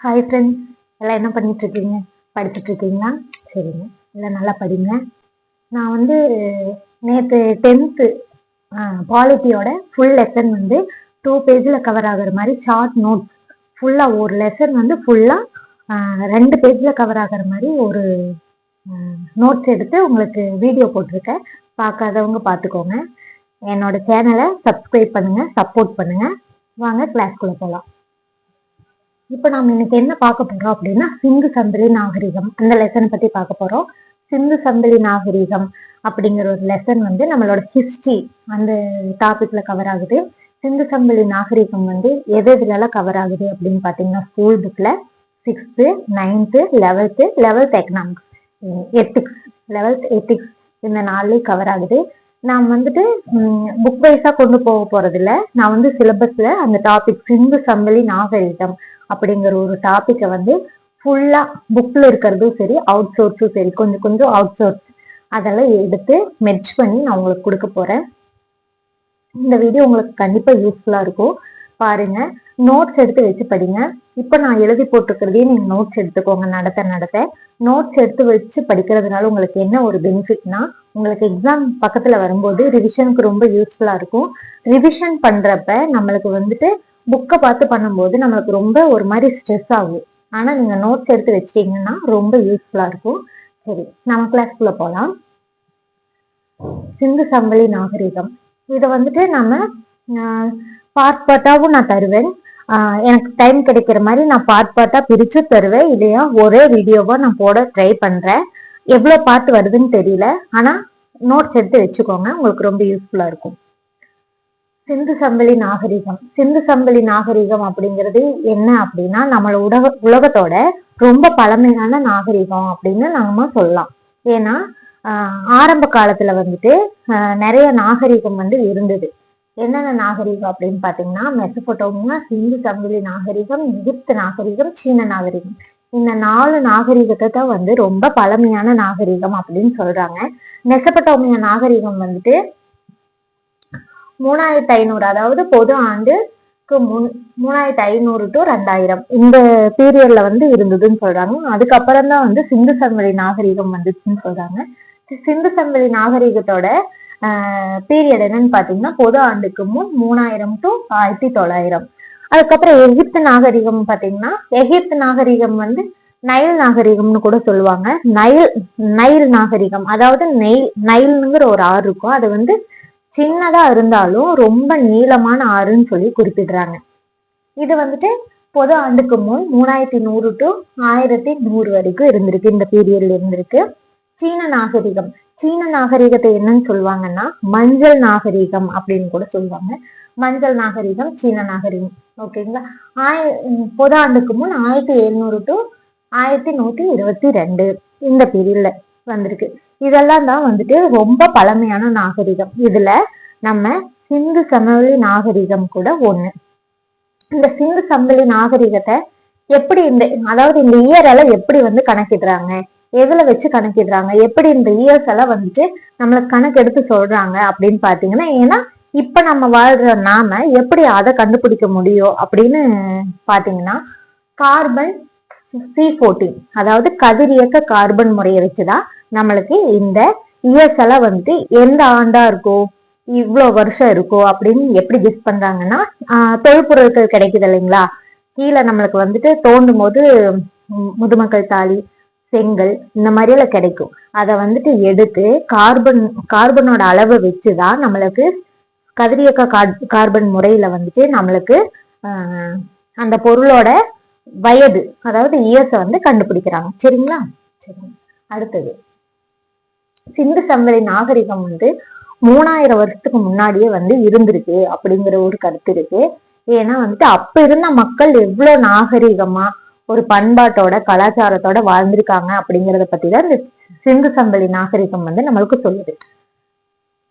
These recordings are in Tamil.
ஹாய் ஃப்ரெண்ட்ஸ் எல்லாம் என்ன பண்ணிட்டு இருக்கீங்க படிச்சுட்டு இருக்கீங்களா சரிங்க. எல்லாம் நல்லா படிங்க. நான் வந்து நேற்று டென்த்து பாலிட்டியோட ஃபுல் லெசன் வந்து டூ பேஜில் கவர் ஆகுற மாதிரி ஷார்ட் நோட்ஸ் ஃபுல்லாக ஒரு லெசன் வந்து ஃபுல்லாக ரெண்டு பேஜில் கவர் ஆகுற மாதிரி ஒரு நோட்ஸ் எடுத்து உங்களுக்கு வீடியோ போட்டிருக்கேன். பார்க்காதவங்க பார்த்துக்கோங்க. என்னோட சேனலை சப்ஸ்கிரைப் பண்ணுங்கள் சப்போர்ட் பண்ணுங்கள் வாங்க கிளாஸ்க்குள்ள போகலாம் இப்போ நாம் இன்னைக்கு என்ன பார்க்க போறோம் அப்படின்னா சிந்து சந்திலி நாகரிகம். அந்த லெசனை பத்தி பார்க்க போறோம். சிந்து சந்திலி நாகரிகம் அப்படிங்கிற ஒரு லெசன் வந்து நம்மளோட ஹிஸ்டரி அந்த டாபிக்ல கவர் ஆகுது. சிந்து சம்பளி நாகரிகம் வந்து எது எதுலலாம் கவர் ஆகுது அப்படின்னு பார்த்தீங்கன்னா ஸ்கூல் புக்ல sixth ninth eleventh eleventh economics ethics eleventh ethics இந்த நாள்லேயும் கவர் ஆகுது. நான் வந்துட்டு புக் வைஸாக கொண்டு போக போறது நான் வந்து சிலபஸ்ல அந்த டாபிக் சிந்து சம்பளி நாகரிகம் அப்படிங்கிற ஒரு டாப்பிக்கை வந்து ஃபுல்லா புக்ல இருக்கிறதும் சரி அவுட் சோர்ஸும் சரி கொஞ்சம் கொஞ்சம் அவுட் சோர்ஸ் அதெல்லாம் எடுத்து மெர்ச் பண்ணி நான் உங்களுக்கு கொடுக்க போறேன். இந்த வீடியோ உங்களுக்கு கண்டிப்பா யூஸ்ஃபுல்லா இருக்கும். பாருங்க நோட்ஸ் எடுத்து வச்சு படிங்க. இப்போ நான் எழுதி போட்டிருக்கிறதையும் நீங்க நோட்ஸ் எடுத்துக்கோங்க நடத்த நடத்த. நோட்ஸ் எடுத்து வச்சு படிக்கிறதுனால உங்களுக்கு என்ன ஒரு பெனிஃபிட்னா உங்களுக்கு எக்ஸாம் பக்கத்துல வரும்போது ரிவிஷனுக்கு ரொம்ப யூஸ்ஃபுல்லா இருக்கும். ரிவிஷன் பண்றப்ப நம்மளுக்கு வந்துட்டு புக்கை பார்த்து பண்ணும்போது நம்மளுக்கு ரொம்ப ஒரு மாதிரி ஸ்ட்ரெஸ் ஆகும். ஆனால் நீங்கள் நோட்ஸ் எடுத்து வச்சிட்டீங்கன்னா ரொம்ப யூஸ்ஃபுல்லாக இருக்கும். சரி நம்ம கிளாஸ்க்குள்ளே போகலாம் சிந்து சம்பளி நாகரிகம். இதை வந்துட்டு நம்ம பார்ட் பார்ட்டாகவும் நான் தருவேன். எனக்கு டைம் கிடைக்கிற மாதிரி நான் பார்ட் பார்ட்டாக பிரித்து தருவேன். இல்லையா ஒரே வீடியோவாக நான் போட ட்ரை பண்ணுறேன் எவ்வளோ பார்ட் வருதுன்னு தெரியல. ஆனால் நோட்ஸ் எடுத்து வச்சுக்கோங்க. உங்களுக்கு ரொம்ப யூஸ்ஃபுல்லாக இருக்கும். சிந்து சம்பளி நாகரிகம். சிந்து சம்பளி நாகரிகம் அப்படிங்கிறது என்ன அப்படின்னா நம்மளோட உலக உலகத்தோட ரொம்ப பழமையான நாகரிகம் அப்படின்னு நாம சொல்லலாம். ஏன்னா ஆரம்ப காலத்துல வந்துட்டு நிறைய நாகரிகம் வந்து இருந்தது. என்னென்ன நாகரிகம் அப்படின்னு பாத்தீங்கன்னா மெசபோட்டோமியா சிந்து சம்பளி நாகரிகம் எகிப்து நாகரிகம் சீன நாகரிகம். இந்த நாலு நாகரிகத்தை தான் வந்து ரொம்ப பழமையான நாகரிகம் அப்படின்னு சொல்றாங்க. மெசபட்டோமிய நாகரிகம் வந்துட்டு மூணாயிரத்தி ஐநூறு அதாவது பொது ஆண்டுக்கு முன் மூணாயிரத்தி ஐநூறு டு ரெண்டாயிரம். இந்த பீரியட்ல வந்து இருந்ததுன்னு சொல்றாங்க. அதுக்கப்புறம் தான் வந்து சிந்து சமவெளி நாகரிகம் வந்துச்சுன்னு சொல்றாங்க. சிந்து சமவெளி நாகரிகத்தோட பீரியட் என்னன்னு பாத்தீங்கன்னா பொது ஆண்டுக்கு முன் மூணாயிரம் டு ஆயிரத்தி தொள்ளாயிரம். அதுக்கப்புறம் எகிப்து நாகரிகம் பாத்தீங்கன்னா எகிப்து நாகரிகம் வந்து நைல் நாகரிகம்னு கூட சொல்லுவாங்க. நைல் நைல் நாகரிகம். அதாவது நெய் நைல்ங்கிற ஒரு ஆறு இருக்கும். அது வந்து சின்னதா இருந்தாலும் ரொம்ப நீளமான ஆறுன்னு சொல்லி குறிப்பிடுறாங்க. இது வந்துட்டு பொது ஆண்டுக்கு முன் மூணாயிரத்தி நூறு டு ஆயிரத்தி நூறு வரைக்கும் இருந்திருக்கு. இந்த பீரியட்ல இருந்திருக்கு. சீன நாகரிகம். சீன நாகரிகத்தை என்னன்னு சொல்லுவாங்கன்னா மஞ்சள் நாகரிகம் அப்படின்னு கூட சொல்லுவாங்க. மஞ்சள் நாகரிகம் சீன நாகரிகம். ஓகேங்களா ஆய பொது ஆண்டுக்கு முன் ஆயிரத்தி எழுநூறு டு ஆயிரத்தி நூத்தி இருபத்தி ரெண்டு இந்த பீரியட்ல வந்திருக்கு. இதெல்லாம் தான் வந்துட்டு ரொம்ப பழமையான நாகரிகம். இதுல நம்ம சிந்து சமவெளி நாகரிகம் கூட ஒண்ணு. இந்த சிந்து சமவெளி நாகரிகத்தை எப்படி இந்த அதாவது இந்த இயர் எல்லாம் எப்படி வந்து கணக்கிடுறாங்க? எதுல வச்சு கணக்கிடுறாங்க? எப்படி இந்த இயர்ஸ் எல்லாம் வந்துட்டு நம்மளுக்கு கணக்கு எடுத்து சொல்றாங்க அப்படின்னு பாத்தீங்கன்னா ஏன்னா இப்ப நம்ம வாழ்ற நாம எப்படி அதை கண்டுபிடிக்க முடியும் அப்படின்னு பாத்தீங்கன்னா கார்பன் சி ஃபோர்டீன் அதாவது கதிரியக்க கார்பன் முறையை வச்சுதான் நம்மளுக்கு இந்த இயர்ஸ் எல்லாம் வந்துட்டு எந்த ஆண்டா இருக்கோ இவ்வளோ வருஷம் இருக்கோ அப்படின்னு எப்படி கெஸ் பண்றாங்கன்னா தொழில்பொருட்கள் கிடைக்குது இல்லைங்களா? கீழே நம்மளுக்கு வந்துட்டு தோண்டும் போது முதுமக்கள் தாலி செங்கல் இந்த மாதிரியெல்லாம் கிடைக்கும். அதை வந்துட்டு எடுத்து கார்பன் கார்பனோட அளவை வச்சுதான் நம்மளுக்கு கதிரியக்க கார்பன் முறையில வந்துட்டு நம்மளுக்கு அந்த பொருளோட வயது அதாவது இயர்ஸை வந்து கண்டுபிடிக்கிறாங்க. சரிங்களா? சரி அடுத்தது. சிந்து சம்பளி நாகரிகம் வந்து மூணாயிரம் வருஷத்துக்கு முன்னாடியே வந்து இருந்திருக்கு அப்படிங்கிற ஒரு கருத்து இருக்கு. ஏன்னா வந்துட்டு அப்ப இருந்த மக்கள் எவ்வளவு நாகரிகமா ஒரு பண்பாட்டோட கலாச்சாரத்தோட வாழ்ந்திருக்காங்க அப்படிங்கறத பத்தி தான் இந்த சிந்து சம்பளி நாகரிகம் வந்து நம்மளுக்கு சொல்லுது.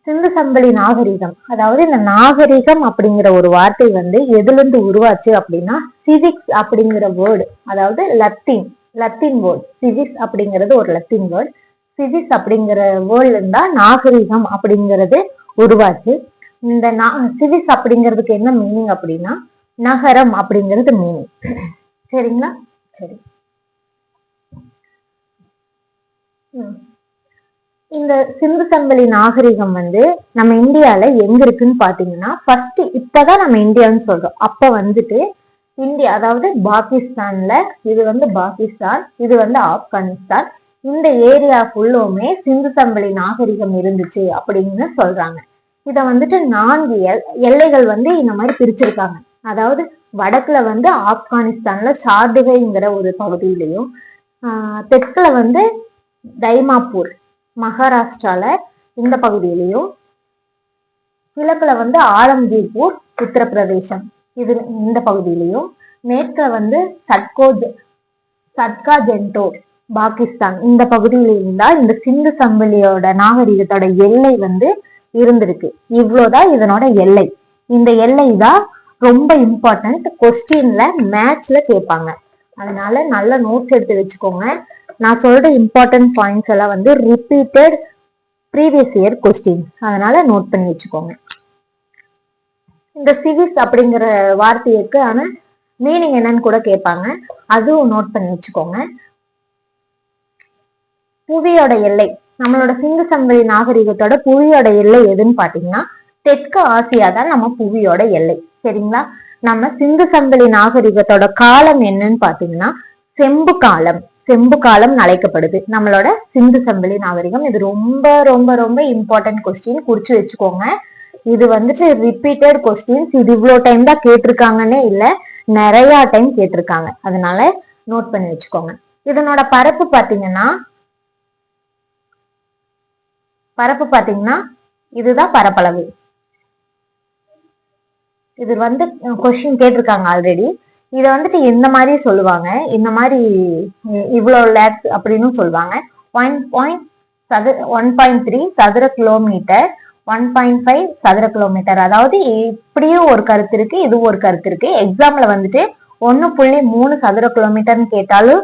சிந்து சம்பளி நாகரிகம் அதாவது இந்த நாகரிகம் அப்படிங்கிற ஒரு வார்த்தை வந்து எதுல இருந்து உருவாச்சு அப்படின்னா சிவிக்ஸ் அப்படிங்கிற வேர்டு அதாவது லத்தீன் லத்தீன் வேர்டு சிவிக்ஸ் அப்படிங்கிறது ஒரு லத்தீன் வேர்டு பிசிக்ஸ் அப்படிங்கிற வேர்ல்டு இருந்தா நாகரிகம் அப்படிங்கிறது உருவாச்சு. இந்த சிவிக்ஸ் அப்படிங்கிறதுக்கு என்ன மீனிங் அப்படின்னா நகரம் அப்படிங்கிறது மீனிங் சரிங்களா? சரி. இந்த சிந்து சம்பளி நாகரிகம் வந்து நம்ம இந்தியால எங்க இருக்குன்னு பாத்தீங்கன்னா ஃபர்ஸ்ட் இப்பதான் நம்ம இந்தியான்னு சொல்றோம். அப்ப வந்துட்டு இந்தியா அதாவது பாகிஸ்தான்ல இது வந்து பாகிஸ்தான் இது வந்து ஆப்கானிஸ்தான் இந்த ஏரியா ஃபுல்லுமே சிந்து சம்பளி நாகரிகம் இருந்துச்சு அப்படின்னு சொல்றாங்க. இத வந்துட்டு நான்கு எல்- எல்லைகள் வந்து இந்த மாதிரி பிரிச்சிருக்காங்க. அதாவது வடக்குல வந்து ஆப்கானிஸ்தான்ல ஷார்டுகைங்கிற ஒரு பகுதியிலையும் தெற்குல வந்து தைமாப்பூர் மகாராஷ்டிரால இந்த பகுதியிலையும் கிழக்குல வந்து ஆலம்கீர்பூர் உத்தரப்பிரதேசம் இது இந்த பகுதியிலையும் மேற்குல வந்து சட்கோஜ் சட்கா ஜென்டோர் பாகிஸ்தான். இந்த பகுதியில இருந்தால் இந்த சிந்து சம்பளியோட நாகரிகத்தோட எல்லை வந்து இருந்திருக்கு. இவ்வளோதான் இதனோட எல்லை. இந்த எல்லை தான் ரொம்ப இம்பார்ட்டன்ட் கொஸ்டின்ல மேட்ச்ல கேட்பாங்க. அதனால நல்ல நோட்ஸ் எடுத்து வச்சுக்கோங்க. நான் சொல்ற இம்பார்ட்டன்ட் பாயிண்ட்ஸ் எல்லாம் வந்து ரிப்பீட்டட் ப்ரீவியஸ் இயர் கொஸ்டின் அதனால நோட் பண்ணி வச்சுக்கோங்க. இந்த சிவிஸ் அப்படிங்கிற வார்த்தைக்கு ஆனா மீனிங் என்னன்னு கூட கேட்பாங்க. அதுவும் நோட் பண்ணி வச்சுக்கோங்க. புவியோட எல்லை நம்மளோட சிந்து சம்பளி நாகரிகத்தோட புவியோட எல்லை எதுன்னு பாத்தீங்கன்னா தெற்கு ஆசியா தான் நம்ம புவியோட எல்லை சரிங்களா? நம்ம சிந்து சம்பளி நாகரிகத்தோட காலம் என்னன்னு பாத்தீங்கன்னா செம்பு காலம் செம்பு காலம் அழைக்கப்படுது. நம்மளோட சிந்து சம்பளி நாகரிகம் இது ரொம்ப ரொம்ப ரொம்ப இம்பார்ட்டன்ட் கொஸ்டின் குறிச்சு வச்சுக்கோங்க. இது வந்துட்டு ரிப்பீட்டட் கொஸ்டின்ஸ் இது இவ்வளோ டைம் தான் கேட்டிருக்காங்கன்னே இல்லை நிறைய டைம் கேட்டிருக்காங்க. அதனால நோட் பண்ணி வச்சுக்கோங்க. இதனோட பரப்பு பாத்தீங்கன்னா பரப்பு பார்த்தீங்கன்னா இதுதான் பரப்பளவு. இது வந்து கொஸ்டின் கேட்டிருக்காங்க ஆல்ரெடி இதை வந்துட்டு இந்த மாதிரி சொல்லுவாங்க. இந்த மாதிரி இவ்வளோ லேக்ஸ் அப்படின்னு சொல்லுவாங்க. ஒன் பாயிண்ட் சது ஒன் பாயிண்ட் த்ரீ சதுர கிலோமீட்டர் ஒன் பாயிண்ட் ஃபைவ் சதுர கிலோமீட்டர் அதாவது இப்படியும் ஒரு கருத்து இருக்கு இது ஒரு கருத்து இருக்கு. எக்ஸாம்ல வந்துட்டு ஒன்னு புள்ளி மூணு சதுர கிலோமீட்டர்னு கேட்டாலும்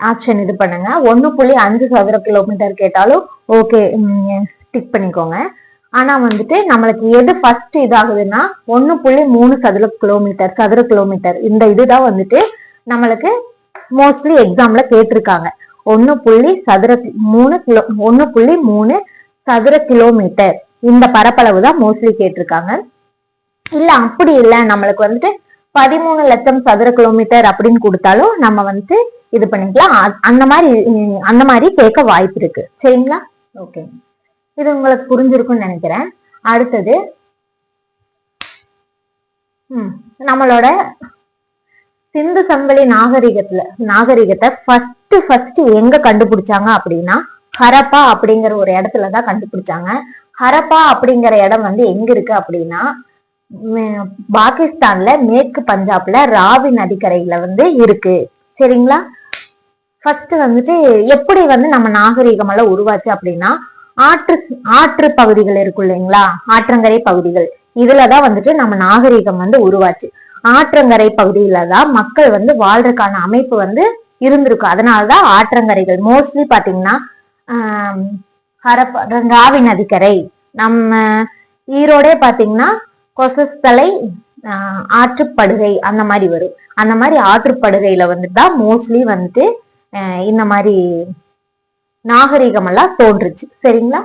ஆப்ஷன் இது பண்ணுங்க. ஒன்று புள்ளி அஞ்சு சதுர கிலோமீட்டர் கேட்டாலும் ஓகே டிக் பண்ணிக்கோங்க. ஆனா வந்துட்டு நம்மளுக்கு எது ஃபர்ஸ்ட் இதாகுதுன்னா ஒன்று புள்ளி மூணு சதுர கிலோமீட்டர் சதுர கிலோமீட்டர் இந்த இதுதான் வந்துட்டு நம்மளுக்கு மோஸ்ட்லி எக்ஸாம்ல கேட்டிருக்காங்க. ஒன்று புள்ளி சதுர மூணு கிலோ ஒன்று புள்ளி மூணு சதுர கிலோமீட்டர் இந்த பரப்பளவு தான் மோஸ்ட்லி கேட்டிருக்காங்க. இல்ல அப்படி இல்ல. நம்மளுக்கு வந்துட்டு பதிமூணு லட்சம் சதுர கிலோமீட்டர் அப்படின்னு கொடுத்தாலும் நம்ம வந்துட்டு இது பண்ணிக்கலாம். அந்த மாதிரி அந்த மாதிரி கேட்க வாய்ப்பு இருக்கு. சரிங்களா? ஓகே இது உங்களுக்கு புரிஞ்சிருக்கும்னு நினைக்கிறேன். அடுத்தது நம்மளோட சிந்து சம்பளி நாகரிகத்துல நாகரிகத்தை ஃபர்ஸ்ட் ஃபர்ஸ்ட் எங்க கண்டுபிடிச்சாங்க அப்படின்னா ஹரப்பா அப்படிங்கிற ஒரு இடத்துலதான் கண்டுபிடிச்சாங்க. ஹரப்பா அப்படிங்கிற இடம் வந்து எங்க இருக்கு அப்படின்னா பாகிஸ்தான்ல மேற்கு பஞ்சாப்ல ராவி நதிக்கரையில வந்து இருக்கு. சரிங்களா? ஃபர்ஸ்ட் வந்துட்டு எப்படி வந்து நம்ம நாகரிகம் எல்லாம் உருவாச்சு அப்படின்னா ஆற்று ஆற்று பகுதிகள் இருக்கும் இல்லைங்களா? ஆற்றங்கரை பகுதிகள். இதுலதான் வந்துட்டு நம்ம நாகரிகம் வந்து உருவாச்சு. ஆற்றங்கரை பகுதியில தான் மக்கள் வந்து வாழ்றதுக்கான அமைப்பு வந்து இருந்திருக்கும் அதனாலதான் ஆற்றங்கரைகள். மோஸ்ட்லி பாத்தீங்கன்னா ஆஹ் ராவி நதிக்கரை. நம்ம ஈரோடே பாத்தீங்கன்னா கொசஸ்தலை ஆஹ் ஆற்றுப்படுகை அந்த மாதிரி வரும். அந்த மாதிரி ஆற்றுப்படுகையில வந்துட்டு தான் மோஸ்ட்லி வந்துட்டு இந்த மாதிரி நாகரிகம் எல்லாம் தோன்றுச்சு. சரிங்களா?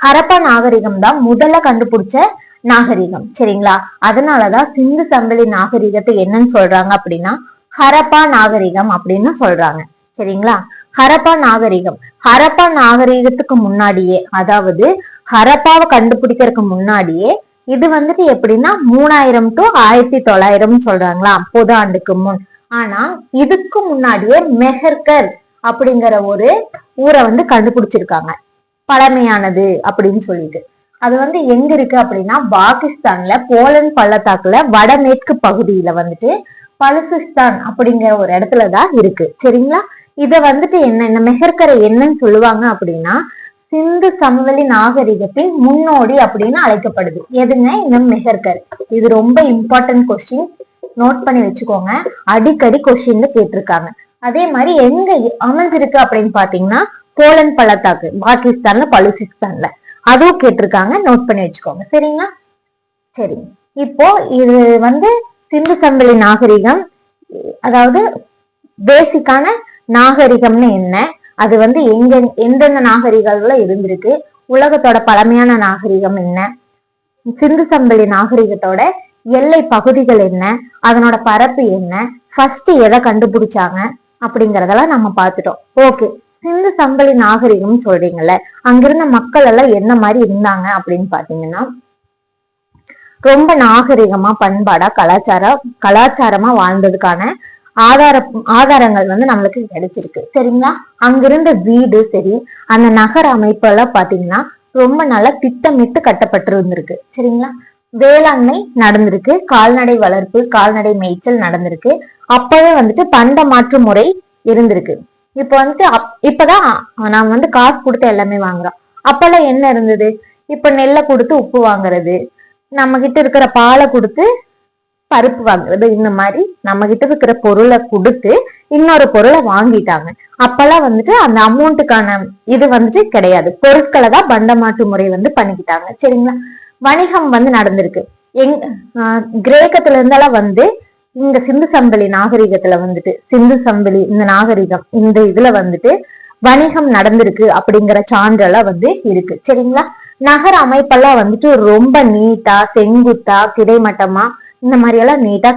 ஹரப்பா நாகரிகம் தான் முதல்ல கண்டுபிடிச்ச நாகரிகம். சரிங்களா? அதனாலதான் சிந்து சம்பளி நாகரிகத்தை என்னன்னு சொல்றாங்க அப்படின்னா ஹரப்பா நாகரிகம் அப்படின்னு சொல்றாங்க. சரிங்களா? ஹரப்பா நாகரிகம். ஹரப்பா நாகரிகத்துக்கு முன்னாடியே அதாவது ஹரப்பாவை கண்டுபிடிக்கிறதுக்கு முன்னாடியே இது வந்துட்டு எப்படின்னா மூணாயிரம் டு ஆயிரத்தி தொள்ளாயிரம் சொல்றாங்களா? பொது ஆண்டுக்கு முன். ஆனா இதுக்கு முன்னாடியே மெஹர்கர் அப்படிங்கிற ஒரு ஊரை வந்து கண்டுபிடிச்சிருக்காங்க. பழமையானது அப்படின்னு சொல்லிட்டு. அது வந்து எங்க இருக்கு அப்படின்னா பாகிஸ்தான்ல போலன் பள்ளத்தாக்குல வடமேற்கு பகுதியில வந்துட்டு பலுசிஸ்தான் அப்படிங்கிற ஒரு இடத்துலதான் இருக்கு. சரிங்களா? இத வந்துட்டு என்ன இந்த மெஹர்கரை என்னன்னு சொல்லுவாங்க அப்படின்னா சிந்து சமவெளி நாகரிகத்தின் முன்னோடி அப்படின்னு அழைக்கப்படுது. எதுங்க? இந்த மெஹர்கர். இது ரொம்ப இம்பார்ட்டன்ட் கொஸ்டின் நோட் பண்ணி வச்சுக்கோங்க. அடிக்கடி கொஸ்டின்ல கேட்டிருக்காங்க. அதே மாதிரி எங்க அமைஞ்சிருக்கு அப்படின்னு பாத்தீங்கன்னா போலந்து பள்ளத்தாக்கு பாகிஸ்தான்ல பலுசிஸ்தான்ல. அதுவும் கேட்டிருக்காங்க. நோட் பண்ணி வச்சுக்கோங்க. சரிங்களா? சரி. இப்போ இது வந்து சிந்து சம்பளி நாகரிகம் அதாவது பேசிக்கான நாகரிகம்னு என்ன? அது வந்து எங்க எந்தெந்த நாகரிகங்கள்ல இருந்திருக்கு? உலகத்தோட பழமையான நாகரிகம் என்ன? சிந்து சம்பளி நாகரிகத்தோட எல்லை பகுதிகள் என்ன? அதனோட பரப்பு என்ன? ஃபர்ஸ்ட் எதை கண்டுபிடிச்சாங்க? அப்படிங்கறதெல்லாம் நம்ம பார்த்துட்டோம். ஓகே சிந்து சம்பளி நாகரிகம் சொல்றீங்கல்ல அங்கிருந்த மக்கள் எல்லாம் என்ன மாதிரி இருந்தாங்க அப்படின்னு பாத்தீங்கன்னா ரொம்ப நாகரிகமா பண்பாடா கலாச்சாரம் கலாச்சாரமா வாழ்ந்ததுக்கான ஆதார ஆதாரங்கள் வந்து நம்மளுக்கு கிடைச்சிருக்கு. சரிங்களா? அங்கிருந்த வீடு சரி அந்த நகர அமைப்பு எல்லாம் பாத்தீங்கன்னா ரொம்ப நல்லா திட்டமிட்டு கட்டப்பட்டிருந்திருக்கு. சரிங்களா? வேளாண்மை நடந்திருக்கு கால்நடை வளர்ப்பு கால்நடை மேய்ச்சல் நடந்திருக்கு. அப்பவே வந்துட்டு பண்ட மாற்று முறை இருந்திருக்கு. இப்ப வந்துட்டு இப்பதான் நாம வந்து காசு கொடுத்து எல்லாமே வாங்குறோம். அப்பெல்லாம் என்ன இருந்தது? இப்ப நெல்லை கொடுத்து உப்பு வாங்குறது நம்ம கிட்ட இருக்கிற பாலை கொடுத்து பருப்பு வாங்குறது இந்த மாதிரி நம்ம கிட்ட இருக்கிற பொருளை கொடுத்து இன்னொரு பொருளை வாங்கிட்டாங்க. அப்பெல்லாம் வந்துட்டு அந்த அமௌண்ட்டுக்கான இது வந்துட்டு கிடையாது. பொருட்களை தான் பண்டமாற்று முறை வந்து பண்ணிக்கிட்டாங்க. சரிங்களா? வணிகம் வந்து நடந்திருக்கு. எங் கிரேக்கத்துல இருந்தெல்லாம் வந்து இந்த சிந்து சம்பளி நாகரிகத்துல வந்துட்டு சிந்து சம்பளி இந்த நாகரிகம் இந்த இதுல வந்துட்டு வணிகம் நடந்திருக்கு அப்படிங்கிற சான்றெல்லாம் வந்து இருக்கு. சரிங்களா? நகர அமைப்பெல்லாம் வந்துட்டு ரொம்ப நீட்டா செங்குத்தா கிடைமட்டமா இந்த மாதிரி எல்லாம் நீட்டா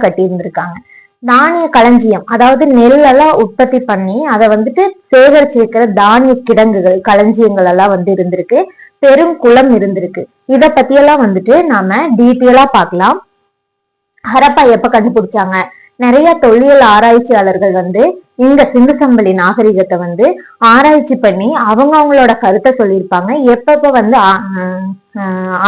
தானிய களஞ்சியம் அதாவது நெல்லெல்லாம் உற்பத்தி பண்ணி அதை வந்துட்டு சேகரிச்சு வைக்கிற தானிய கிடங்குகள் களஞ்சியங்கள் எல்லாம் வந்து இருந்திருக்கு. பெரும் குளம் இருந்திருக்கு. இத பத்தியெல்லாம் வந்துட்டு நாம டீட்டெயிலா பார்க்கலாம். ஹரப்பா எப்ப கண்டுபிடிச்சாங்க? நிறைய தொல்லியல் ஆராய்ச்சியாளர்கள் வந்து இந்த சிந்து சம்பளி நாகரிகத்தை வந்து ஆராய்ச்சி பண்ணி அவங்க அவங்களோட கருத்தை சொல்லியிருப்பாங்க. எப்பப்ப வந்து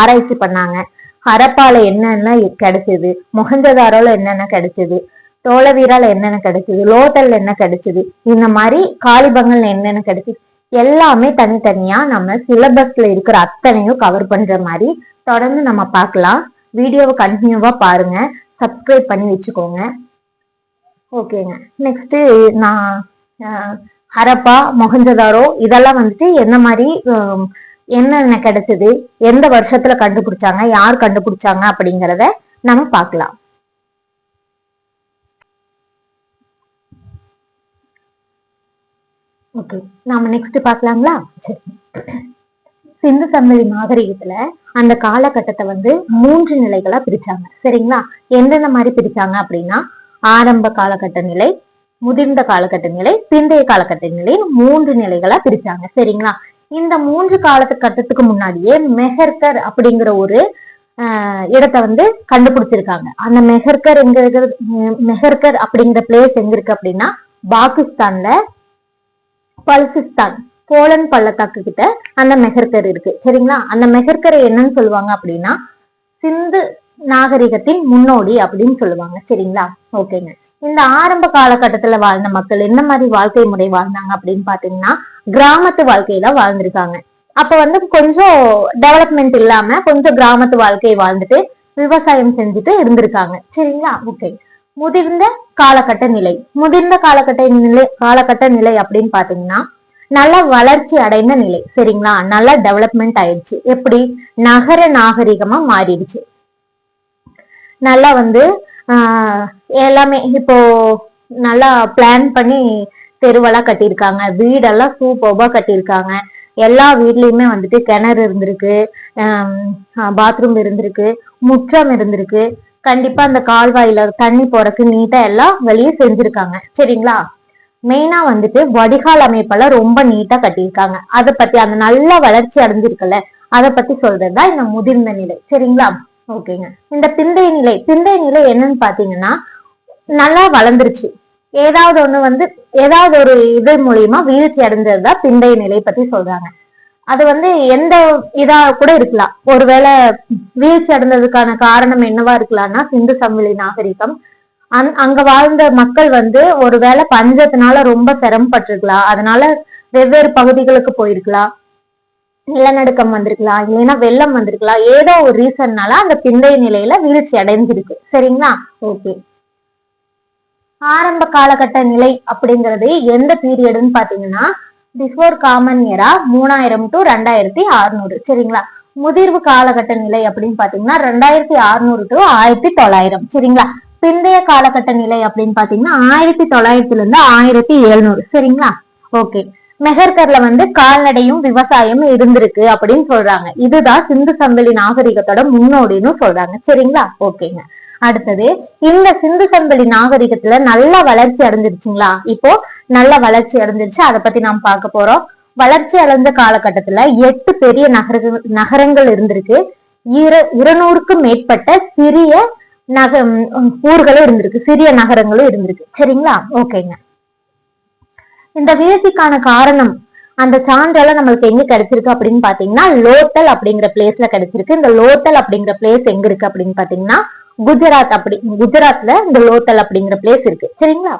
ஆராய்ச்சி பண்ணாங்க? ஹரப்பால என்னென்ன கிடைச்சது? முகஞ்சதாரோல என்னென்ன கிடைச்சது? தோளவீரால என்னென்ன கிடைச்சது? லோட்டல் என்ன கிடைச்சது? இந்த மாதிரி காளிபங்கல் என்னென்ன கிடைச்சது எல்லாமே தனித்தனியா நம்ம சிலபஸ்ல இருக்கிற அத்தனையும் கவர் பண்ற மாதிரி தொடர்ந்து நம்ம பார்க்கலாம். வீடியோவை கண்டினியூவா பாருங்க. சப்ஸ்கிரைப் பண்ணி வச்சுக்கோங்க. ஓகேங்க நெக்ஸ்ட் நான் ஹரப்பா மொஹஞ்சதாரோ இதெல்லாம் வந்துட்டு என்ன மாதிரி என்னென்ன கிடைச்சது? எந்த வருஷத்துல கண்டுபிடிச்சாங்க? யார் கண்டுபிடிச்சாங்க? அப்படிங்கிறத நம்ம பார்க்கலாம். ஓகே நாம நெக்ஸ்ட் பார்க்கலாங்களா? சிந்து சமவெளி நாகரிகத்துல அந்த காலகட்டத்தை வந்து மூன்று நிலைகளா பிரிச்சாங்க. சரிங்களா? எந்தெந்த மாதிரி பிரிச்சாங்க அப்படின்னா ஆரம்ப காலகட்ட நிலை முதிர்ந்த காலகட்ட நிலை பிந்தைய காலகட்ட நிலை மூன்று நிலைகளா பிரிச்சாங்க. சரிங்களா? இந்த மூன்று காலத்து கட்டத்துக்கு முன்னாடியே மெஹர்கர் அப்படிங்கிற ஒரு இடத்த வந்து கண்டுபிடிச்சிருக்காங்க. அந்த மெஹர்கர் எங்க இருக்கிறது? மெஹர்கர் அப்படிங்கிற பிளேஸ் எங்க இருக்கு அப்படின்னா பாகிஸ்தான்ல பல்சிஸ்தான் போலன் பள்ளத்தாக்கு கிட்ட அந்த மெஹர்கர் இருக்கு. சரிங்களா? அந்த மெஹர்கரை என்னன்னு சொல்லுவாங்க அப்படின்னா சிந்து நாகரிகத்தின் முன்னோடி அப்படின்னு சொல்லுவாங்க. சரிங்களா? ஓகேங்க. இந்த ஆரம்ப காலகட்டத்துல வாழ்ந்த மக்கள் என்ன மாதிரி வாழ்க்கை முறை வாழ்ந்தாங்க அப்படின்னு பாத்தீங்கன்னா கிராமத்து வாழ்க்கையில வாழ்ந்திருக்காங்க. அப்ப வந்து கொஞ்சம் டெவலப்மெண்ட் இல்லாம கொஞ்சம் கிராமத்து வாழ்க்கையை வாழ்ந்துட்டு விவசாயம் செஞ்சுட்டு இருந்திருக்காங்க. சரிங்களா? ஓகே முதிர்ந்த காலகட்ட நிலை. முதிர்ந்த காலகட்ட நிலை காலகட்ட நிலை அப்படின்னு பாத்தீங்கன்னா நல்ல வளர்ச்சி அடைந்த நிலை. சரிங்களா? நல்ல டெவலப்மெண்ட் ஆயிடுச்சு. எப்படி? நகர நாகரிகமா மாறிடுச்சு. நல்லா வந்து எல்லாமே இப்போ நல்லா பிளான் பண்ணி தெருவெல்லாம் கட்டியிருக்காங்க. வீடெல்லாம் சூப்பர்பா கட்டியிருக்காங்க. எல்லா வீட்லயுமே வந்துட்டு கிணறு இருந்திருக்கு. பாத்ரூம் இருந்திருக்கு. முற்றம் இருந்திருக்கு. கண்டிப்பா அந்த கால்வாயில தண்ணி போறக்கு நீட்டா எல்லாம் வெளியே செஞ்சிருக்காங்க. சரிங்களா? மெயினா வந்துட்டு வடிகால் அமைப்பெல்லாம் ரொம்ப நீட்டா கட்டியிருக்காங்க. அதை பத்தி அந்த நல்ல வளர்ச்சி அடைஞ்சிருக்குல்ல அதை பத்தி சொல்றதுதான் இந்த முதிர்ந்த நிலை. சரிங்களா? ஓகேங்க. இந்த பிந்தைய நிலை பிந்தைய நிலை என்னன்னு பாத்தீங்கன்னா நல்லா வளர்ந்துருச்சு. ஏதாவது ஒண்ணு வந்து ஏதாவது ஒரு இது மூலியமா வீழ்ச்சி அடைஞ்சதுதான் பிந்தைய நிலை பத்தி சொல்றாங்க. அது வந்து எந்த இதா கூட இருக்கலாம். ஒருவேளை வீழ்ச்சி அடைந்ததுக்கான காரணம் என்னவா இருக்கலாம்னா சிந்து சமவெளி நாகரிகம். அந் அங்க வாழ்ந்த மக்கள் வந்து ஒருவேளை பஞ்சத்தினால ரொம்ப சிரமப்பட்டிருக்கலாம் அதனால வெவ்வேறு பகுதிகளுக்கு போயிருக்கலாம். நிலநடுக்கம் வந்திருக்கலாம். இல்லைன்னா வெள்ளம் வந்திருக்கலாம். ஏதோ ஒரு ரீசன்னால அந்த பிந்தைய நிலையில வீழ்ச்சி அடைஞ்சிருக்கு. சரிங்களா? ஓகே ஆரம்ப காலகட்ட நிலை அப்படிங்கிறது எந்த பீரியடுன்னு பாத்தீங்கன்னா பிஃபோர் காமன் இயரா மூணாயிரம் டு ரெண்டாயிரத்தி அறுநூறு சரிங்களா? முதிர்வு காலகட்ட நிலை அப்படின்னு பாத்தீங்கன்னா ரெண்டாயிரத்தி அறுநூறு டு ஆயிரத்தி தொள்ளாயிரம் சரிங்களா? பிந்தைய காலகட்ட நிலை அப்படின்னு பாத்தீங்கன்னா ஆயிரத்தி தொள்ளாயிரத்துல இருந்து ஆயிரத்தி எழுநூறு சரிங்களா? ஓகே மெஹர்கர்ல வந்து கால்நடையும் விவசாயமும் இருந்திருக்கு அப்படின்னு சொல்றாங்க. இதுதான் சிந்து சம்பளி நாகரிகத்தோட முன்னோடின்னு சொல்றாங்க சரிங்களா? ஓகேங்க அடுத்தது இந்த சிந்து சம்பளி நாகரிகத்துல நல்ல வளர்ச்சி அடைஞ்சிருச்சுங்களா? இப்போ நல்ல வளர்ச்சி அடைஞ்சிருச்சு. அதை பத்தி நாம் பார்க்க போறோம். வளர்ச்சி அடைந்த காலகட்டத்துல எட்டு பெரிய நகரங்கள் நகரங்கள் இருந்திருக்கு. இர இருநூறுக்கும் மேற்பட்ட சிறிய நக ஊர்களும் இருந்திருக்கு. சிறிய நகரங்களும் இருந்திருக்கு. சரிங்களா? ஓகேங்க. இந்த வீழ்ச்சிக்கான காரணம் அந்த சான்றெல்லாம் நம்மளுக்கு எங்க கிடைச்சிருக்கு அப்படின்னு பாத்தீங்கன்னா லோத்தல் அப்படிங்கிற பிளேஸ்ல கிடைச்சிருக்கு. இந்த லோத்தல் அப்படிங்கிற பிளேஸ் எங்க இருக்கு அப்படின்னு பாத்தீங்கன்னா குஜராத் அப்படி குஜராத்ல இந்த லோத்தல் அப்படிங்கிற பிளேஸ் இருக்கு. சரிங்களா?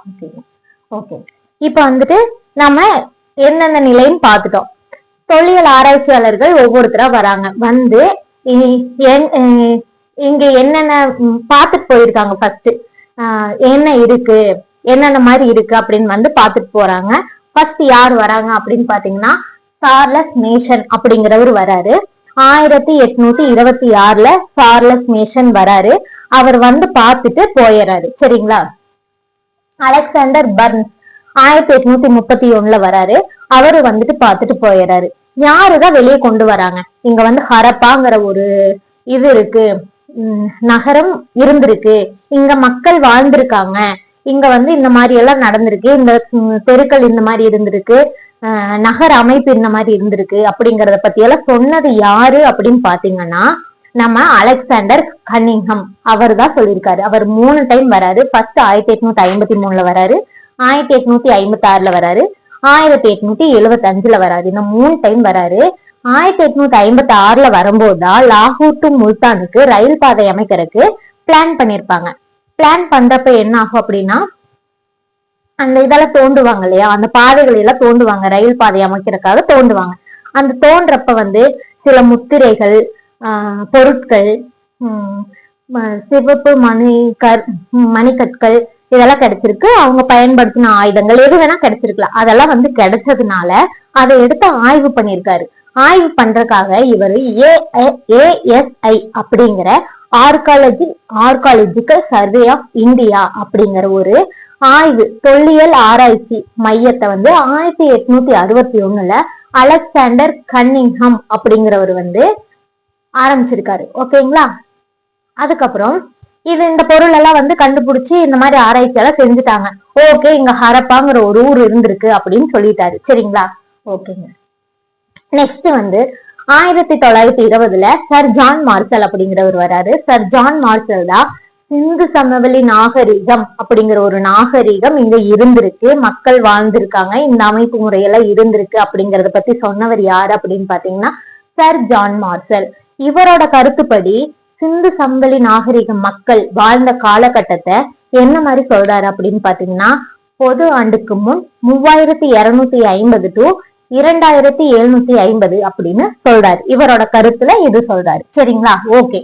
ஓகே இப்போ வந்துட்டு நம்ம என்னென்ன நிலைன்னு பார்த்துட்டோம். தொல்லியல் ஆராய்ச்சியாளர்கள் ஒவ்வொருத்தரா வராங்க. வந்து இ- என்- இங்க என்னென்ன பார்த்துட்டு போயிருக்காங்க ஃபர்ஸ்ட் என்ன இருக்கு? என்னென்ன மாதிரி இருக்கு அப்படின்னு வந்து பார்த்துட்டு போறாங்க. ஃபர்ஸ்ட் யார் வராங்க அப்படின்னு பாத்தீங்கன்னா சார்லஸ் நேஷன் அப்படிங்கிறவர் வராரு. ஆயிரத்தி எட்நூத்தி இருபத்தி ஆறுல சார்லஸ் மேஷன் வராரு. அவர் வந்து பார்த்துட்டு போயிடுறாரு சரிங்களா? அலெக்சாண்டர் பர்ன்ஸ் ஆயிரத்தி எட்நூத்தி முப்பத்தி ஒண்ணுல வராரு. அவரு வந்துட்டு பார்த்துட்டு போயிடுறாரு யாருதான் வெளியே கொண்டு வராங்க? இங்க வந்து ஹரப்பாங்கிற ஒரு இது இருக்கு. நகரம் இருந்திருக்கு. இங்க மக்கள் வாழ்ந்திருக்காங்க. இங்க வந்து இந்த மாதிரி எல்லாம் நடந்திருக்கு. இந்த தெருக்கள் இந்த மாதிரி இருந்திருக்கு. நகர அமைப்பு இந்த மாதிரி இருந்திருக்கு அப்படிங்கறத பத்தி எல்லாம் சொன்னது யாரு அப்படின்னு பாத்தீங்கன்னா நம்ம அலெக்சாண்டர் கன்னிங்ஹம் அவர் தான் சொல்லியிருக்காரு. அவர் மூணு டைம் வராரு. ஃபர்ஸ்ட் ஆயிரத்தி எட்நூத்தி ஐம்பத்தி மூணுல வராரு. ஆயிரத்தி எட்நூத்தி ஐம்பத்தி ஆறுல வராரு. ஆயிரத்தி எட்நூத்தி எழுபத்தி அஞ்சுல வராரு. இந்த மூணு டைம் வராரு. ஆயிரத்தி எட்நூத்தி ஐம்பத்தி ஆறுல வரும்போதுதான் லாகூர் டு முல்தானுக்கு ரயில் பாதை அமைக்கிறதுக்கு பிளான் பண்ணிருப்பாங்க. பிளான் பண்றப்ப என்ன ஆகும் அப்படின்னா அந்த இதெல்லாம் தோண்டுவாங்க இல்லையா? அந்த பாதைகள் எல்லாம் தோண்டுவாங்க. ரயில் பாதை அமைக்கிறதுக்காக தோண்டுவாங்க. அந்த தோன்றப்ப வந்து சில முத்திரைகள் ஆஹ் பொருட்கள் உம் சிவப்பு மணி கற் மணிக்கற்கள் இதெல்லாம் கிடைச்சிருக்கு. அவங்க பயன்படுத்தின ஆயுதங்கள் எது வேணா கிடைச்சிருக்கலாம். அதெல்லாம் வந்து கிடைச்சதுனால அதை எடுத்து ஆய்வு பண்ணியிருக்காரு. ஆய்வு பண்றதுக்காக இவர் ஏஎஸ்ஐ அப்படிங்கிற archaeology archaeological survey of India அப்படிங்கிற ஒரு ஆய்வு தொல்லியல் ஆராய்ச்சி மையத்தை வந்து ஆயிரத்தி எட்நூத்தி அறுபத்தி ஒண்ணுல அலெக்சாண்டர் கன்னிங்ஹம் அப்படிங்கிறவர் வந்து ஆரம்பிச்சிருக்காரு. ஓகேங்களா? அதுக்கப்புறம் இது இந்த பொருள் எல்லாம் வந்து கண்டுபிடிச்சு இந்த மாதிரி ஆராய்ச்சி எல்லாம் செஞ்சுட்டாங்க. ஓகே இங்க ஹரப்பாங்கிற ஒரு ஊர் இருந்திருக்கு அப்படின்னு சொல்லிட்டாரு. சரிங்களா? ஓகேங்க. நெக்ஸ்ட் வந்து ஆயிரத்தி தொள்ளாயிரத்தி இருபதுல சர் ஜான் மார்சல் அப்படிங்கிறவர் வராரு. சர் ஜான் மார்சல் தான் சிந்து சமவெளி நாகரிகம் அப்படிங்கிற ஒரு நாகரிகம் இங்க இருந்திருக்கு. மக்கள் வாழ்ந்திருக்காங்க. இந்த அமைப்பு முறையெல்லாம் இருந்திருக்கு அப்படிங்கறத பத்தி சொன்னவர் யாரு அப்படின்னு பாத்தீங்கன்னா சர் ஜான் மார்சல். இவரோட கருத்துப்படி சிந்து சம்பளி நாகரிக மக்கள் வாழ்ந்த காலகட்டத்தை என்ன மாதிரி சொல்றாரு அப்படின்னு பாத்தீங்கன்னா பொது ஆண்டுக்கு முன் மூவாயிரத்தி இருநூத்தி ஐம்பது டு இரண்டாயிரத்தி எழுநூத்தி ஐம்பது அப்படின்னு சொல்றாரு. இவரோட கருத்துல இது சொல்றாரு. சரிங்களா? ஓகே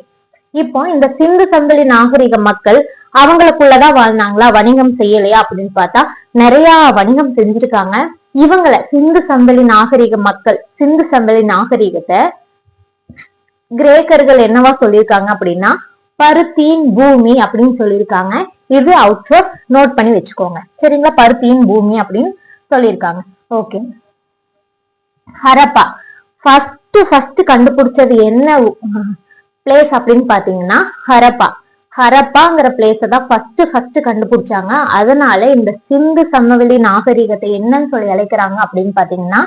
இப்போ இந்த சிந்து சம்பளி நாகரிக மக்கள் அவங்களுக்குள்ளதான் வாழ்ந்தாங்களா? வணிகம் செய்யலையா? அப்படின்னு பார்த்தா நிறைய வணிகம் செஞ்சிருக்காங்க. இவங்கள சிந்து சம்பளி நாகரிக மக்கள் சிந்து சம்பளி நாகரிகத்தை கிரேக்கர்கள் என்னவா சொல்லியிருக்காங்க அப்படின்னா பருத்தியின் பூமி அப்படின்னு சொல்லியிருக்காங்க. இது அவுட் நோட் பண்ணி வச்சுக்கோங்க. சரிங்களா? பருத்தியின் பூமி அப்படின்னு சொல்லியிருக்காங்க. ஓகே ஹரப்பா. ஃபர்ஸ்ட் ஃபர்ஸ்ட் கண்டுபிடிச்சது என்ன பிளேஸ் அப்படின்னு பாத்தீங்கன்னா ஹரப்பா. ஹரப்பாங்கிற பிளேஸ தான் ஃபர்ஸ்ட் ஃபர்ஸ்ட் கண்டுபிடிச்சாங்க. அதனால இந்த சிந்து சமவெளி நாகரிகத்தை என்னன்னு சொல்லி அழைக்கிறாங்க அப்படின்னு பாத்தீங்கன்னா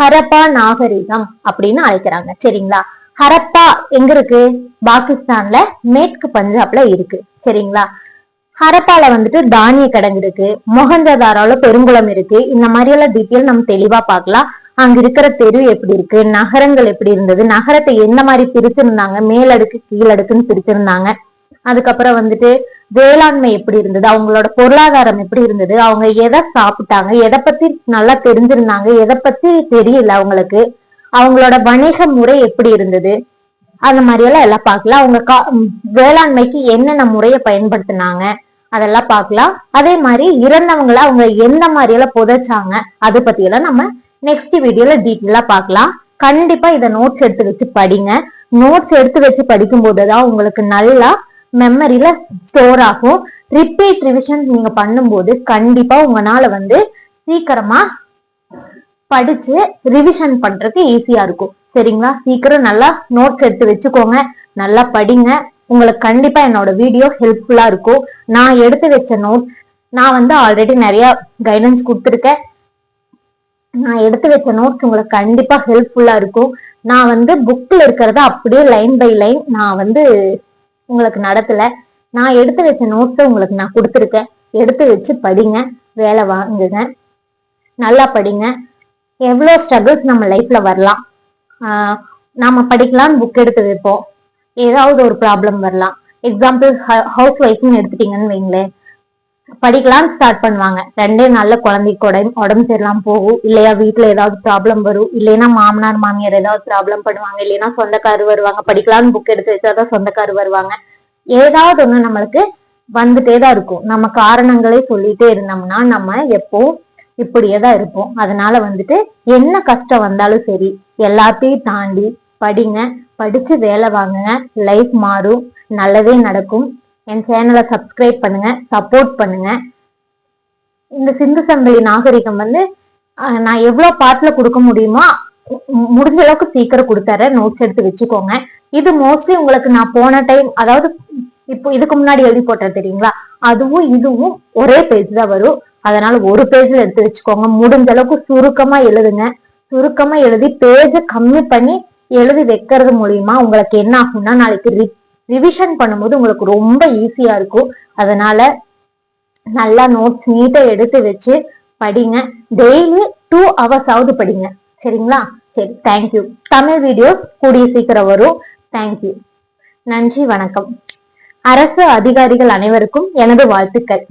ஹரப்பா நாகரிகம் அப்படின்னு அழைக்கிறாங்க. சரிங்களா? ஹரப்பா எங்க இருக்கு? பாகிஸ்தான்ல மேற்கு பஞ்சாப்ல இருக்கு. சரிங்களா? ஹரப்பால வந்துட்டு தானிய கிடங்கு இருக்கு. மொகஞ்சதாரால பெருங்குளம் இருக்கு. இந்த மாதிரி எல்லாம் டீட்டெயில் நம்ம தெளிவா பார்க்கலாம். அங்க இருக்கிற தெரு எப்படி இருக்கு? நகரங்கள் எப்படி இருந்தது? நகரத்தை எந்த மாதிரி பிரிச்சிருந்தாங்க? மேலடுக்கு கீழடுக்குன்னு பிரிச்சிருந்தாங்க. அதுக்கப்புறம் வந்துட்டு வேளாண்மை எப்படி இருந்தது? அவங்களோட பொருளாதாரம் எப்படி இருந்தது? அவங்க எதை சாப்பிட்டாங்க? எதை பத்தி நல்லா தெரிஞ்சிருந்தாங்க? எதை பத்தி தெரியல அவங்களுக்கு? அவங்களோட வணிக முறை எப்படி இருந்தது? அந்த மாதிரி எல்லாம் எல்லாம் பார்க்கலாம். அவங்க கா- வேளாண்மைக்கு என்னென்ன முறையை பயன்படுத்தினாங்க? அதெல்லாம் பார்க்கலாம். அதே மாதிரி இறந்தவங்கள அவங்க எந்த மாதிரியெல்லாம் புதைச்சாங்க? அதை பத்தியெல்லாம் நம்ம நெக்ஸ்ட் வீடியோல டீட்டெயிலா பார்க்கலாம். கண்டிப்பா இதை நோட்ஸ் எடுத்து வச்சு படிங்க. நோட்ஸ் எடுத்து வச்சு படிக்கும் போதுதான் உங்களுக்கு நல்லா மெமரியில ஸ்டோர் ஆகும். ரிப்பீட் ரிவிஷன் நீங்க பண்ணும்போது கண்டிப்பா உங்களால வந்து சீக்கிரமா படிச்சு ரிவிஷன் பண்றதுக்கு ஈஸியா இருக்கும். சரிங்களா? சீக்கிரம் நல்லா நோட்ஸ் எடுத்து வச்சுக்கோங்க. நல்லா படிங்க. உங்களுக்கு கண்டிப்பா என்னோட வீடியோ ஹெல்ப்ஃபுல்லா இருக்கும். நான் எடுத்து வச்ச நோட்ஸ் நான் வந்து ஆல்ரெடி நிறைய கைடன்ஸ் கொடுத்துருக்கேன். நான் எடுத்து வச்ச நோட்ஸ் உங்களுக்கு கண்டிப்பா ஹெல்ப்ஃபுல்லா இருக்கும். நான் வந்து புக்ல இருக்கிறத அப்படியே லைன் பை லைன் நான் வந்து உங்களுக்கு நடத்தல. நான் எடுத்து வச்ச நோட்ஸை உங்களுக்கு நான் கொடுத்துருக்கேன். எடுத்து வச்சு படிங்க வேலை வாங்குங்க நல்லா படிங்க. எவ்வளோ ஸ்ட்ரகிள்ஸ் நம்ம லைஃப்ல வரலாம். நம்ம நாம படிக்கலாம்னு புக் எடுத்து வைப்போம். ஏதாவது ஒரு ப்ராப்ளம் வரலாம். எக்ஸாம்பிள் ஹவுஸ் ஒய்ஃப்னு எடுத்துட்டீங்கன்னு வைங்களேன். படிக்கலாம்னு ஸ்டார்ட் பண்ணுவாங்க. ரெண்டே நாள்ல குழந்தைக்கு உடம்பு உடம்பு சரியில்லாம போகும். இல்லையா வீட்டுல ஏதாவது ப்ராப்ளம் வரும். இல்லைன்னா மாமனார் மாமியார் ஏதாவது ப்ராப்ளம் பண்ணுவாங்க. இல்லைன்னா சொந்தக்காரு வருவாங்க. படிக்கலாம்னு புக் எடுத்து வச்சாதான் சொந்தக்காரு வருவாங்க. ஏதாவது ஒண்ணு நம்மளுக்கு வந்துட்டே தான் இருக்கும். நம்ம காரணங்களே சொல்லிட்டே இருந்தோம்னா நம்ம எப்போ இப்படியே தான் இருப்போம். அதனால வந்துட்டு என்ன கஷ்டம் வந்தாலும் சரி எல்லாத்தையும் தாண்டி படிங்க. படிச்சு வேலை வாங்குங்க. லைஃப் மாறும். நல்லதே நடக்கும். என் சேனலை சப்ஸ்கிரைப் பண்ணுங்க சப்போர்ட் பண்ணுங்க. இந்த சிந்து சங்கிலி நாகரிகம் வந்து நான் எவ்வளவு பாட்டில் கொடுக்க முடியுமோ முடிஞ்ச அளவுக்கு சீக்கிரம் கொடுத்துறேன் நோட்ஸ் எடுத்து வச்சுக்கோங்க. இது மோஸ்ட்லி உங்களுக்கு நான் போன டைம் அதாவது இப்போ இதுக்கு முன்னாடி எழுதி போட்டேன் தெரியுங்களா? அதுவும் இதுவும் ஒரே பேஜ் தான் வரும். அதனால ஒரு பேஜ்ல எடுத்து வச்சுக்கோங்க. முடிஞ்ச அளவுக்கு சுருக்கமா எழுதுங்க. சுருக்கமா எழுதி பேஜ கம்மி பண்ணி எழுதி வைக்கிறது மூலியமா உங்களுக்கு என்ன ஆகும்னா நாளைக்கு ரிவிஷன் பண்ணும்போது உங்களுக்கு ரொம்ப ஈஸியா இருக்கும். அதனால நல்லா நோட்ஸ் நீட்டா எடுத்து வச்சு படிங்க. டெய்லி டூ ஹவர்ஸ் ஆவது படிங்க. சரிங்களா? சரி தேங்க்யூ தமிழ் வீடியோ கூடிய சீக்கிரம் வரும். தேங்க்யூ நன்றி வணக்கம். அரசு அதிகாரிகள் அனைவருக்கும் எனது வாழ்த்துக்கள்.